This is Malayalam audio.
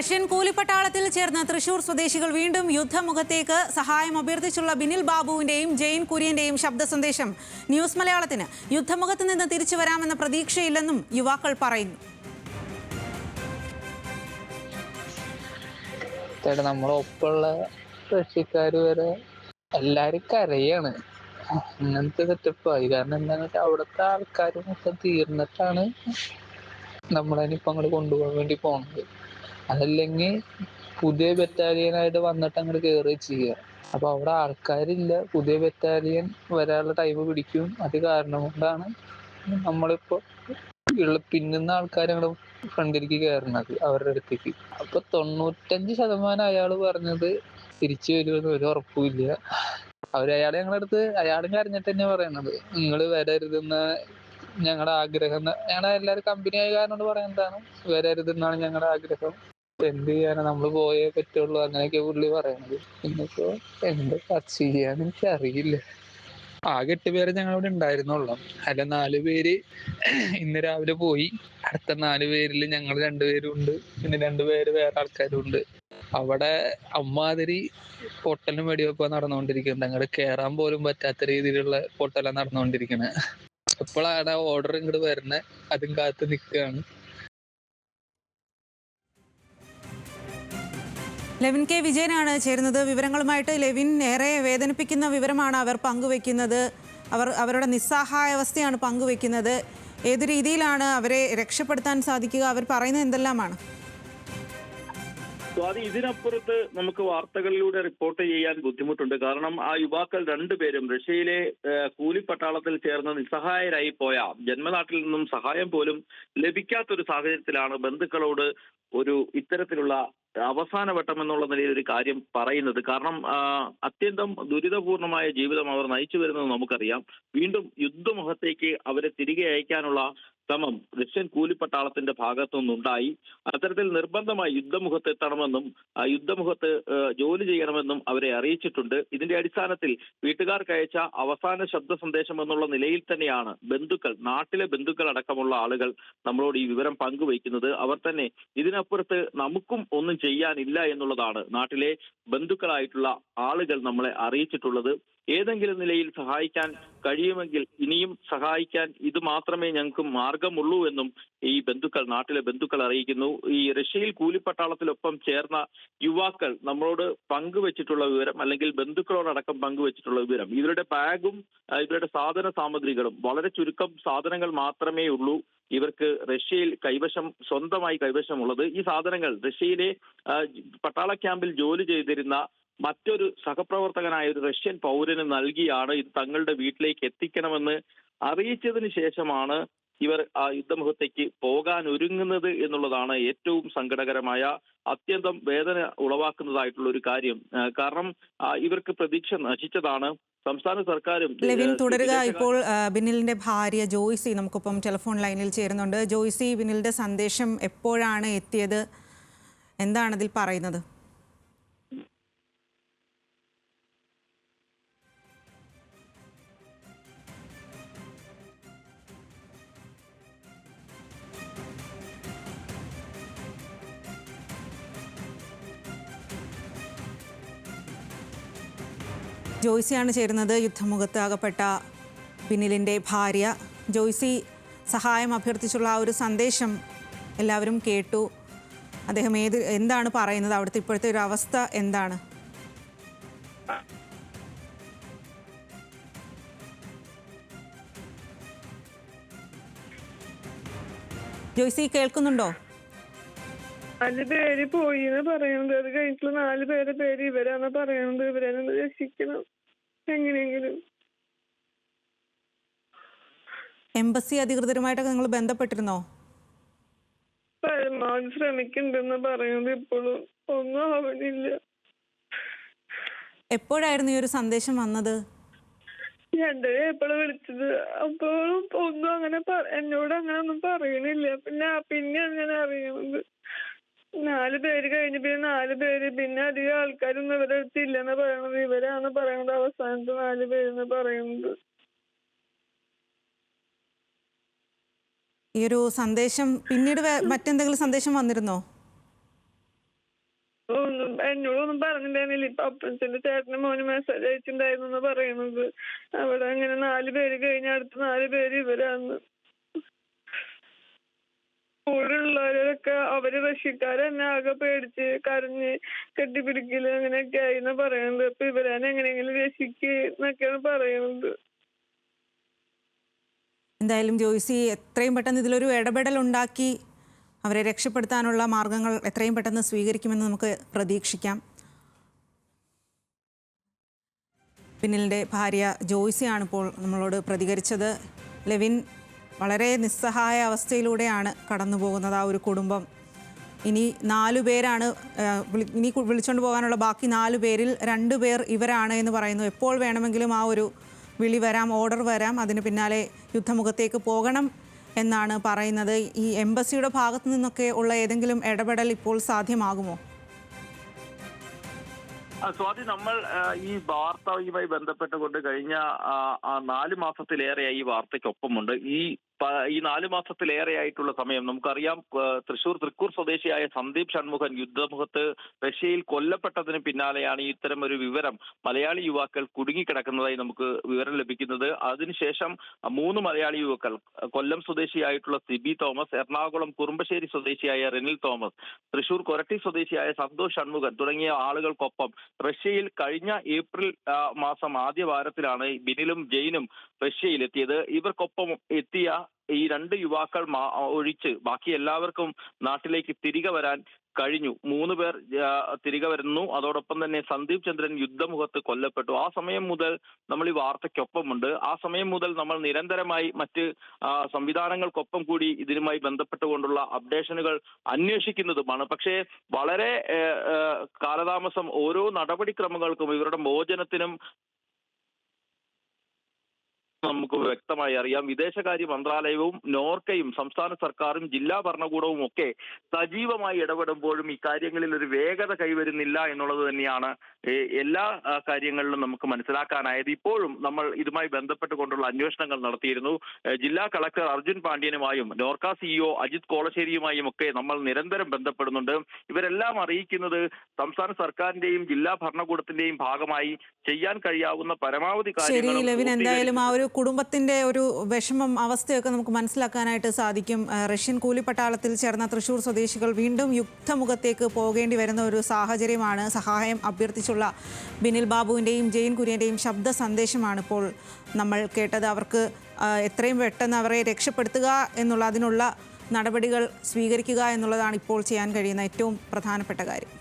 റഷ്യൻ കൂലിപ്പട്ടാളത്തിൽ ചേർന്ന തൃശൂർ സ്വദേശികൾ വീണ്ടും യുദ്ധമുഖത്തേക്ക് സഹായം അഭ്യർത്ഥിച്ചുള്ള ബിനിൽ ബാബുവിന്റെയും ജെയിൻ കുര്യന്റെയും ശബ്ദ സന്ദേശം. ന്യൂസ് മലയാളത്തിന്. യുദ്ധമുഖത്ത് നിന്ന് തിരിച്ചു വരാമെന്ന പ്രതീക്ഷയില്ലെന്നും യുവാക്കൾ പറയുന്നു. ചേട്ടാ നമ്മളെ ഒപ്പമുള്ള കൃഷിക്കാര് വരെ എല്ലാരും കരയാണ്. അങ്ങനത്തെ സെറ്റപ്പായി. കാരണം എന്താണെന്ന് വെച്ചാൽ അവിടുത്തെ ആൾക്കാർ മൊത്തം തീർന്നിട്ടാണ് നമ്മളതിനിപ്പോ അങ്ങോട്ട് കൊണ്ടുപോകാൻ വേണ്ടി പോണത്. അതല്ലെങ്കിൽ പുതിയ ബറ്റാലിയൻ ആയിട്ട് വന്നിട്ട് അങ്ങോട്ട് കയറി ചെയ്യുക അപ്പൊ അവിടെ ആൾക്കാരില്ല. പുതിയ ബറ്റാലിയൻ വരാനുള്ള ടൈം പിടിക്കും. അത് കാരണം കൊണ്ടാണ് നമ്മളിപ്പോ പിന്നുന്ന ആൾക്കാർ അങ്ങോട്ട് ഫ്രണ്ടിലേക്ക് കയറണത് അവരുടെ അടുത്തേക്ക്. അപ്പൊ തൊണ്ണൂറ്റഞ്ച് ശതമാനം അയാൾ പറഞ്ഞത് തിരിച്ചു വരുമെന്ന് ഒരു ഉറപ്പുമില്ല അവർ അയാളെ ഞങ്ങളുടെ അടുത്ത് അയാളും കരഞ്ഞിട്ട് തന്നെ പറയണത്. നിങ്ങൾ വരരുതെന്ന് ഞങ്ങളുടെ ആഗ്രഹം ഞങ്ങളെ എല്ലാവരും കമ്പനി ആയ കാരണം കൊണ്ട് പറയുന്നതാണ് വരരുതെന്നാണ് ഞങ്ങളുടെ ആഗ്രഹം. എന്ത് ചെയ്യാനാ നമ്മൾ പോയേ പറ്റുള്ളൂ അങ്ങനെയൊക്കെ പുള്ളി പറയണത്. ഇന്നിപ്പോ എന്ത് എന്താ ചെയ്യാന്ന് എനിക്ക് അറിയില്ല ആകെ എട്ട് ഞങ്ങൾ ഇവിടെ ഉണ്ടായിരുന്നുള്ളൂ. അല്ല നാല് പേര് ഇന്ന് രാവിലെ പോയി. അടുത്ത നാല് പേരിൽ ഞങ്ങൾ രണ്ടുപേരും ഉണ്ട്. പിന്നെ രണ്ടുപേര് വേറെ ആൾക്കാരും ഉണ്ട്. അവിടെ അമ്മാതിരി പൊട്ടലും വെടിവെപ്പോ നടന്നുകൊണ്ടിരിക്കുന്നുണ്ട്. അങ്ങോട്ട് കേറാൻ പോലും പറ്റാത്ത രീതിയിലുള്ള പൊട്ടലാണ് നടന്നുകൊണ്ടിരിക്കുന്നത് എപ്പോഴാണ് ഓർഡർ ഇങ്ങോട്ട് വരുന്നത് അതും കാത്ത് നിൽക്കുകയാണ് ലെവിൻ കെ വിജയനാണ് ചേരുന്നത്. വിവരങ്ങളുമായിട്ട് ലെവിൻ ഏറെ വേദനിപ്പിക്കുന്ന വിവരമാണ് അവർ പങ്കുവെക്കുന്നത് അവർ അവരുടെ നിസ്സഹായാവസ്ഥയാണ് പങ്കുവെക്കുന്നത് ഏത് രീതിയിലാണ് അവരെ രക്ഷപ്പെടുത്താൻ സാധിക്കുക? അവർ പറയുന്നത് എന്തെല്ലാമാണ്? സ്വാതി ഇതിനപ്പുറത്ത് നമുക്ക് വാർത്തകളിലൂടെ റിപ്പോർട്ട് ചെയ്യാൻ ബുദ്ധിമുട്ടുണ്ട്. കാരണം ആ യുവാക്കൾ രണ്ടുപേരും റഷ്യയിലെ കൂലിപ്പട്ടാളത്തിൽ ചേർന്ന് നിസ്സഹായരായി പോയ ജന്മനാട്ടിൽ നിന്നും സഹായം പോലും ലഭിക്കാത്തൊരു സാഹചര്യത്തിലാണ് ബന്ധുക്കളോട് ഒരു ഇത്തരത്തിലുള്ള അവസാന വട്ടം എന്നുള്ള നിലയിൽ ഒരു കാര്യം പറയുന്നത്. കാരണം അത്യന്തം ദുരിതപൂർണമായ ജീവിതം അവർ നയിച്ചു വരുന്നത് നമുക്കറിയാം. വീണ്ടും യുദ്ധമുഖത്തേക്ക് അവരെ തിരികെ അയക്കാനുള്ള ശ്രമം റഷ്യൻ കൂലിപ്പട്ടാളത്തിന്റെ ഭാഗത്തു നിന്നുണ്ടായി. അത്തരത്തിൽ നിർബന്ധമായി യുദ്ധമുഖത്ത് എത്തണമെന്നും ആ യുദ്ധമുഖത്ത് ജോലി ചെയ്യണമെന്നും അവരെ അറിയിച്ചിട്ടുണ്ട്. ഇതിന്റെ അടിസ്ഥാനത്തിൽ വീട്ടുകാർക്ക് അയച്ച അവസാന ശബ്ദ സന്ദേശം എന്നുള്ള നിലയിൽ തന്നെയാണ് ബന്ധുക്കൾ നാട്ടിലെ ബന്ധുക്കൾ അടക്കമുള്ള ആളുകൾ നമ്മളോട് ഈ വിവരം പങ്കുവയ്ക്കുന്നത്. അവർ തന്നെ ഇതിനപ്പുറത്ത് നമുക്കും ഒന്നും ചെയ്യാനില്ല എന്നുള്ളതാണ് നാട്ടിലെ ബന്ധുക്കളായിട്ടുള്ള ആളുകൾ നമ്മളെ അറിയിച്ചിട്ടുള്ളത്. ഏതെങ്കിലും നിലയിൽ സഹായിക്കാൻ കഴിയുമെങ്കിൽ ഇനിയും സഹായിക്കാൻ ഇത് മാത്രമേ ഞങ്ങൾക്ക് മാർഗമുള്ളൂ എന്നും ഈ ബന്ധുക്കൾ നാട്ടിലെ ബന്ധുക്കൾ അറിയിക്കുന്നു. ഈ റഷ്യയിൽ കൂലിപ്പട്ടാളത്തിലൊപ്പം ചേർന്ന യുവാക്കൾ നമ്മളോട് പങ്കുവച്ചിട്ടുള്ള വിവരം അല്ലെങ്കിൽ ബന്ധുക്കളോടക്കം പങ്കുവച്ചിട്ടുള്ള വിവരം ഇവരുടെ ബാഗും ഇവരുടെ സാധന സാമഗ്രികളും വളരെ ചുരുക്കം സാധനങ്ങൾ മാത്രമേ ഉള്ളൂ. ഇവർക്ക് റഷ്യയിൽ കൈവശം സ്വന്തമായി കൈവശമുള്ളത് ഈ സാധനങ്ങൾ റഷ്യയിലെ പട്ടാള ക്യാമ്പിൽ ജോലി ചെയ്തിരുന്ന മറ്റൊരു സഹപ്രവർത്തകനായ ഒരു റഷ്യൻ പൗരന് നൽകിയാണ് ഇത് തങ്ങളുടെ വീട്ടിലേക്ക് എത്തിക്കണമെന്ന് അറിയിച്ചതിന് ശേഷമാണ് ഇവർ ആ യുദ്ധമുഖത്തേക്ക് പോകാൻ ഒരുങ്ങുന്നത് എന്നുള്ളതാണ് ഏറ്റവും സങ്കടകരമായ അത്യന്തം വേദന ഉളവാക്കുന്നതായിട്ടുള്ള ഒരു കാര്യം. കാരണം ഇവർക്ക് പ്രതീക്ഷ നശിച്ചതാണ്. സംസ്ഥാന സർക്കാരും ലെവിൻ തുടരുക ഇപ്പോൾ ബിനിലിന്റെ ഭാര്യ ജോയ്സി നമുക്കിപ്പം ടെലിഫോൺ ലൈനിൽ ചേരുന്നുണ്ട്. ജോയ്സി ബിനിലിന്റെ സന്ദേശം എപ്പോഴാണ് എത്തിയത്? എന്താണ് അതിൽ പറയുന്നത്? ജോയ്സിയാണ് ചേരുന്നത് യുദ്ധമുഖത്ത് അകപ്പെട്ട ബിനിലിന്റെ ഭാര്യ. ജോയ്സി സഹായം അഭ്യർത്ഥിച്ചുള്ള ആ ഒരു സന്ദേശം എല്ലാവരും കേട്ടു. അദ്ദേഹം ഏത് എന്താണ് പറയുന്നത്? അവിടുത്തെ ഇപ്പോഴത്തെ ഒരു അവസ്ഥ എന്താണ്? ജോയ്സി കേൾക്കുന്നുണ്ടോ? നാല് പേര് പോയി എന്ന് പറയുന്നത് അത് കഴിഞ്ഞിട്ടുള്ള നാല് പേരെ പേര് ഇവരാന്ന് പറയുന്നത്. ഇവരെ ഒന്ന് രക്ഷിക്കണം? എങ്ങനെയെങ്കിലും. എംബസി അധികൃതരുമായിട്ടൊക്കെ നിങ്ങൾ ബന്ധപ്പെട്ടിരുന്നോ? പരമാവധി ശ്രമിക്കുന്നുണ്ടെന്ന് പറയുന്നത് ഇപ്പോഴും. ഒന്നും ആവണില്ല. എപ്പോഴായിരുന്നു ഈ ഒരു സന്ദേശം വന്നത്? എന്റെ എപ്പോഴും വിളിച്ചത്. അപ്പോഴും ഒന്നും അങ്ങനെ പ- എന്നോട് അങ്ങനെ ഒന്നും പറയണില്ല. പിന്നെ പിന്നെ അങ്ങനെ അറിയുന്നത് നാല് പേര് കഴിഞ്ഞ് പിന്നെ നാല് പേര് പിന്നെ അധികം ആൾക്കാരൊന്നും ഇവരെ അടുത്ത് ഇല്ലെന്ന് പറയണത്. ഇവരാണ് പറയണത് അവസാനത്തെ നാല് പേരെന്ന് പറയുന്നത്. ഈ ഒരു സന്ദേശം പിന്നീട് മറ്റെന്തെങ്കിലും സന്ദേശം വന്നിരുന്നോ? ഒന്നും എന്നോടൊന്നും പറഞ്ഞിട്ടുണ്ടായിരുന്നില്ല. ഇപ്പൊ അപ്പച്ചന്റെ ചേട്ടന് മോന് മെസ്സേജ് അയച്ചിട്ടുണ്ടായിരുന്നു എന്ന് പറയുന്നത് അവിടെ അങ്ങനെ നാല് പേര് കഴിഞ്ഞ അടുത്ത നാല് പേര് ഇവരാന്ന് കൂടെ ഉള്ളവരൊക്കെ അവർ റഷ്യക്കാര് തന്നെ ആകെ പേടിച്ച് കരഞ്ഞ് കെട്ടിപ്പിടിക്കൽ അങ്ങനെയൊക്കെ ആയിന്നാ പറയുന്നത് അപ്പൊ ഇവരാനെ എങ്ങനെയെങ്കിലും രക്ഷിക്ക് എന്നൊക്കെയാണ് പറയുന്നത് എന്തായാലും ജോയ്സി എത്രയും പെട്ടെന്ന് ഇതിലൊരു ഇടപെടൽ ഉണ്ടാക്കി അവരെ രക്ഷപ്പെടുത്താനുള്ള മാർഗങ്ങൾ എത്രയും പെട്ടെന്ന് സ്വീകരിക്കുമെന്ന് നമുക്ക് പ്രതീക്ഷിക്കാം. പിന്നിലിന്റെ ഭാര്യ ജോയ്സിയാണ് ഇപ്പോൾ നമ്മളോട് പ്രതികരിച്ചത്. ലെവിൻ വളരെ നിസ്സഹായ അവസ്ഥയിലൂടെയാണ് കടന്നു പോകുന്നത് ആ ഒരു കുടുംബം. ഇനി നാലു പേരാണ് ഇനി വിളിച്ചുകൊണ്ട് പോകാനുള്ള ബാക്കി നാലു പേരിൽ രണ്ടു പേർ ഇവരാണ് എന്ന് പറയുന്നു. എപ്പോൾ വേണമെങ്കിലും ആ ഒരു വിളി വരാം ഓർഡർ വരാം അതിന് പിന്നാലെ യുദ്ധമുഖത്തേക്ക് പോകണം എന്നാണ് പറയുന്നത്. ഈ എംബസിയുടെ ഭാഗത്തു നിന്നൊക്കെ ഉള്ള ഏതെങ്കിലും ഇടപെടൽ ഇപ്പോൾ സാധ്യമാകുമോ? സ്വാതി നമ്മൾ ഈ വാർത്തയുമായി ബന്ധപ്പെട്ടുകൊണ്ട് കഴിഞ്ഞ നാല് മാസത്തിലേറെയായി ഈ വാർത്തയ്ക്കൊപ്പമുണ്ട്. ഈ ഈ നാല് മാസത്തിലേറെയായിട്ടുള്ള സമയം. നമുക്കറിയാം തൃശൂർ തൃക്കൂർ സ്വദേശിയായ സന്ദീപ് ഷൺമുഖൻ യുദ്ധമുഖത്ത് റഷ്യയിൽ കൊല്ലപ്പെട്ടതിന് പിന്നാലെയാണ് ഇത്തരം ഒരു വിവരം. മലയാളി യുവാക്കൾ കുടുങ്ങിക്കിടക്കുന്നതായി നമുക്ക് വിവരം ലഭിക്കുന്നത്. അതിനുശേഷം മൂന്ന് മലയാളി യുവാക്കൾ കൊല്ലം സ്വദേശിയായിട്ടുള്ള സിബി തോമസ് എറണാകുളം കുറുമ്പശ്ശേരി സ്വദേശിയായ റെനിൽ തോമസ് തൃശൂർ കൊരട്ടി സ്വദേശിയായ സന്തോഷ് ഷൺമുഖൻ തുടങ്ങിയ ആളുകൾക്കൊപ്പം റഷ്യയിൽ കഴിഞ്ഞ ഏപ്രിൽ മാസം ആദ്യ വാരത്തിലാണ് ബിനിലും ജെയിനും റഷ്യയിലെത്തിയത്. ഇവർക്കൊപ്പം എത്തിയ ഈ രണ്ട് യുവാക്കൾ ഒഴിച്ച് ബാക്കി എല്ലാവർക്കും നാട്ടിലേക്ക് തിരികെ വരാൻ കഴിഞ്ഞു. മൂന്ന് പേർ തിരികെ വരുന്നു. അതോടൊപ്പം തന്നെ സന്ദീപ് ചന്ദ്രൻ യുദ്ധമുഖത്ത് കൊല്ലപ്പെട്ടു. ആ സമയം മുതൽ നമ്മൾ ഈ വാർത്തയ്ക്കൊപ്പമുണ്ട്. ആ സമയം മുതൽ നമ്മൾ നിരന്തരമായി മറ്റ് സംവിധാനങ്ങൾക്കൊപ്പം കൂടി ഇതിനുമായി ബന്ധപ്പെട്ടുകൊണ്ടുള്ള അപ്ഡേഷനുകൾ അന്വേഷിക്കുന്നതുമാണ്. പക്ഷേ വളരെ കാലതാമസം ഓരോ നടപടിക്രമങ്ങൾക്കും ഇവരുടെ മോചനത്തിനും നമുക്ക് വ്യക്തമായി അറിയാം. വിദേശകാര്യ മന്ത്രാലയവും നോർക്കയും സംസ്ഥാന സർക്കാരും ജില്ലാ ഭരണകൂടവും ഒക്കെ സജീവമായി ഇടപെടുമ്പോഴും ഇക്കാര്യങ്ങളിൽ ഒരു വേഗത കൈവരുന്നില്ല എന്നുള്ളത് തന്നെയാണ് എല്ലാ കാര്യങ്ങളിലും നമുക്ക് മനസ്സിലാക്കാനായത്. ഇപ്പോഴും നമ്മൾ ഇതുമായി ബന്ധപ്പെട്ടുകൊണ്ടുള്ള അന്വേഷണങ്ങൾ നടത്തിയിരുന്നു. ജില്ലാ കളക്ടർ അർജുൻ പാണ്ഡ്യനുമായും നോർക്ക സിഇഒ അജിത് കോളശ്ശേരിയുമായും ഒക്കെ നമ്മൾ നിരന്തരം ബന്ധപ്പെടുന്നുണ്ട്. ഇവരെല്ലാം അറിയിക്കുന്നത് സംസ്ഥാന സർക്കാരിന്റെയും ജില്ലാ ഭരണകൂടത്തിന്റെയും ഭാഗമായി ചെയ്യാൻ കഴിയാവുന്ന പരമാവധി കാര്യങ്ങൾ എന്തായാലും ആ ഒരു കുടുംബത്തിന്റെ ഒരു വിഷമം അവസ്ഥയൊക്കെ നമുക്ക് മനസ്സിലാക്കാനായിട്ട് സാധിക്കും. റഷ്യൻ കൂലിപ്പട്ടാളത്തിൽ ചേർന്ന തൃശൂർ സ്വദേശികൾ വീണ്ടും യുദ്ധമുഖത്തേക്ക് പോകേണ്ടി വരുന്ന ഒരു സാഹചര്യമാണ് സഹായം അഭ്യർത്ഥിച്ചുള്ള ബിനിൽ ബാബുവിന്റെയും ജെയിൻ കുര്യന്റെയും ശബ്ദ സന്ദേശമാണ് ഇപ്പോൾ നമ്മൾ കേട്ടത്. അവർക്ക് എത്രയും പെട്ടെന്ന് അവരെ രക്ഷപ്പെടുത്തുക എന്നുള്ള അതിനുള്ള നടപടികൾ സ്വീകരിക്കുക എന്നുള്ളതാണ് ഇപ്പോൾ ചെയ്യാൻ കഴിയുന്ന ഏറ്റവും പ്രധാനപ്പെട്ട കാര്യം.